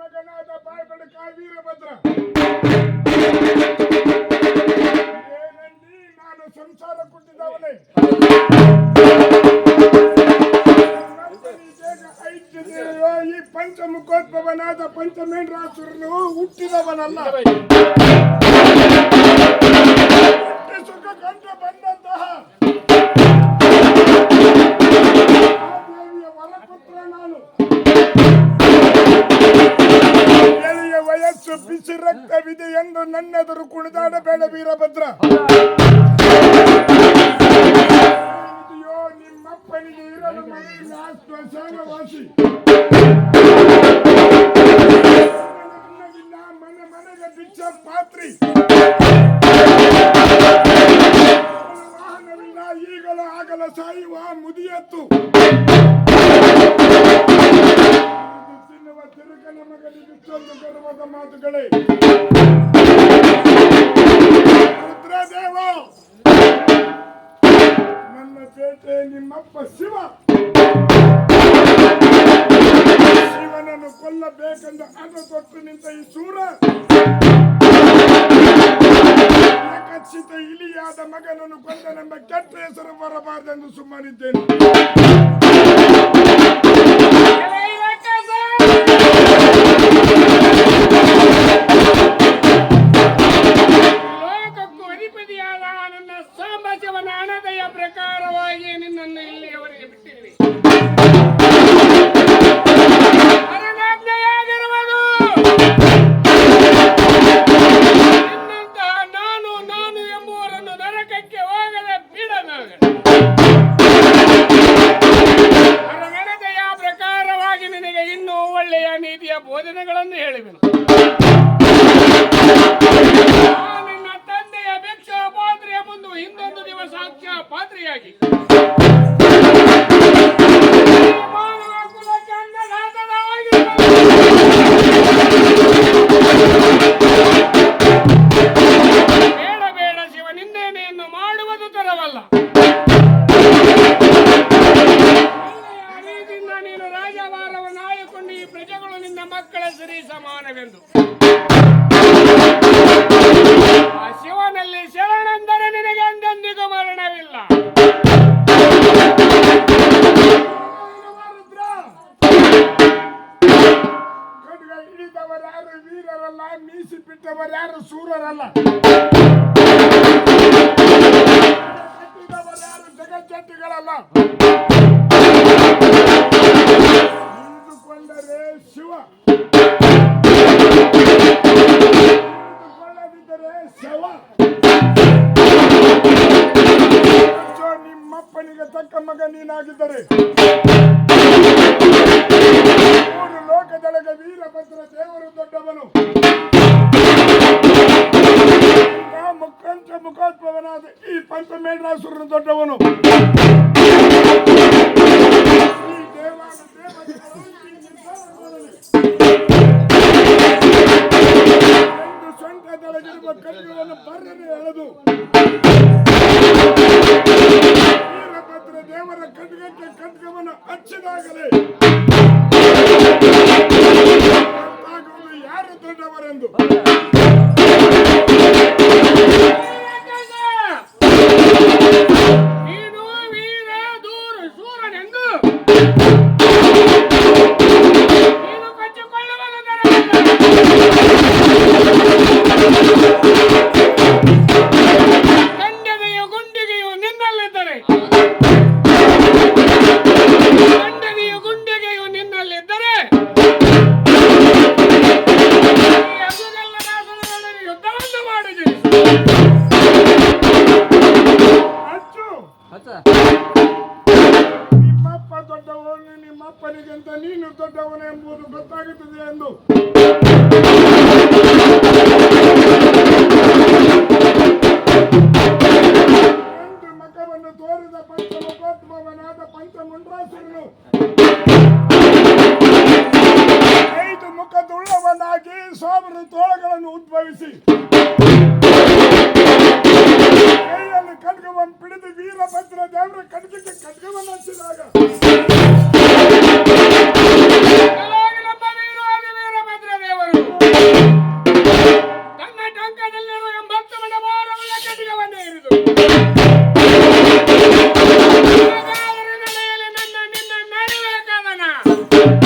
ಮಗನಾದ ಬಾಯ್ಬಡ ವೀರಭದ್ರ ಏನಂದಿ ನಾನು ಸಂಸಾರ ಕೊಟ್ಟಿದ್ದವನೇ. ಈ ಪಂಚಮುಖೋದ್ಭವನಾದ ಪಂಚಮೇಂದ್ರಾಸುರನು ಹುಟ್ಟಿದವನಲ್ಲ. ರಕ್ತವಿದೆ ಎಂದು ನನ್ನೆದುರು ಕುಣಿದಾಡಬೇಡ ವೀರಭದ್ರ. ಅಯ್ಯೋ ನಿಮ್ಮಪ್ಪನಿಗೆ ಇರಲು ಮನೆಯಲ್ಲಿ ಆ ಸ್ಮಶಾನವಾಸಿ ಮನೆ ಮನೆಗೆ ಭಿಕ್ಷ ಪಾತ್ರಿ. ವಾಹನವಿಲ್ಲ ಈಗಲೂ ಆಗಲ ಸಾಯುವ ಮುದಿಯತ್ತು. ಇಷ್ಟೊಂದು ಗರ್ವದ ಮಾತುಗಳೇ. ರುದ್ರದೇವ! ನನ್ನ ಪೇಟೆ ನಿಮ್ಮಪ್ಪ ಶಿವ. ಶಿವನನ್ನು ಕೊಲ್ಲಬೇಕೆಂದು ಅದ ತೊಟ್ಟು ನಿಂತ ಈ ಸೂರ. ಕಚ್ಚಿತ ಇಲಿಯಾದ ಮಗನನ್ನು ಕೊಂದನೆಂಬ ಕೆಟ್ಟ ಹೆಸರು ಬರಬಾರದೆಂದು ಸುಮ್ಮನಿದ್ದೇನೆ. ಮಾನವ ಬೇಡ ಶಿವ ಮಾಡುವುದು ತರವಲ್ಲ. ನೀನು ರಾಜಭಾರವನ್ನು ಆಳಿಕೊಂಡು ಈ ಮಕ್ಕಳ ಸರಿ ಸಮಾನವೆಂದು. ಶಿವನಲ್ಲಿ ಶರಣೆಂದರೆ ನಿನಗೆ ಎಂದೆಂದಿಗೂ ಮರಣವಿಲ್ಲ. ಕಟ್ಟಿದವರ್ಯಾರು ಜಗಜ್ಜಟ್ಟಿಗಳಲ್ಲ ಶಿವ. ಶವ. ನಿಮ್ಮಪ್ಪನಿಗೆ ತಕ್ಕ ಮಗ ನೀನಾಗಿದ್ದರೆ. ಮೂರು ಲೋಕದೊಳಗೆ ಒಂದು ಸೊಂಟದೊಳಗಿರುವ ಕಣ್ಣುಗಳನ್ನು ಬರ್ರನೆ ಎಳೆದು ವೀರಭದ್ರ ದೇವರ ಗೊತ್ತಾಗುವುದು ಯಾರು ದೊಡ್ಡವರೆಂದು? ನಿಮ್ಮಪ್ಪ ದೊಡ್ಡವನು, ನಿಮ್ಮಪ್ಪನಿಗಿಂತ ನೀನು ದೊಡ್ಡವನು ಎಂಬುದು ಗೊತ್ತಾಗುತ್ತದೆ ಎಂದು. ಒಂದು ಮಖವನ್ನು ತೋರಿದ ಐದು ಮುಖದುಳ್ಳವನಾಗಿ ಸಾವಿರ ತೋಳಗಳನ್ನು ಉದ್ಭವಿಸಿ. ದೇವರ? ಕಣ್ಣಿಗೆ ಕಡ್ಗವನ್ನು ಹಂಚಿದಾಗ Thank you.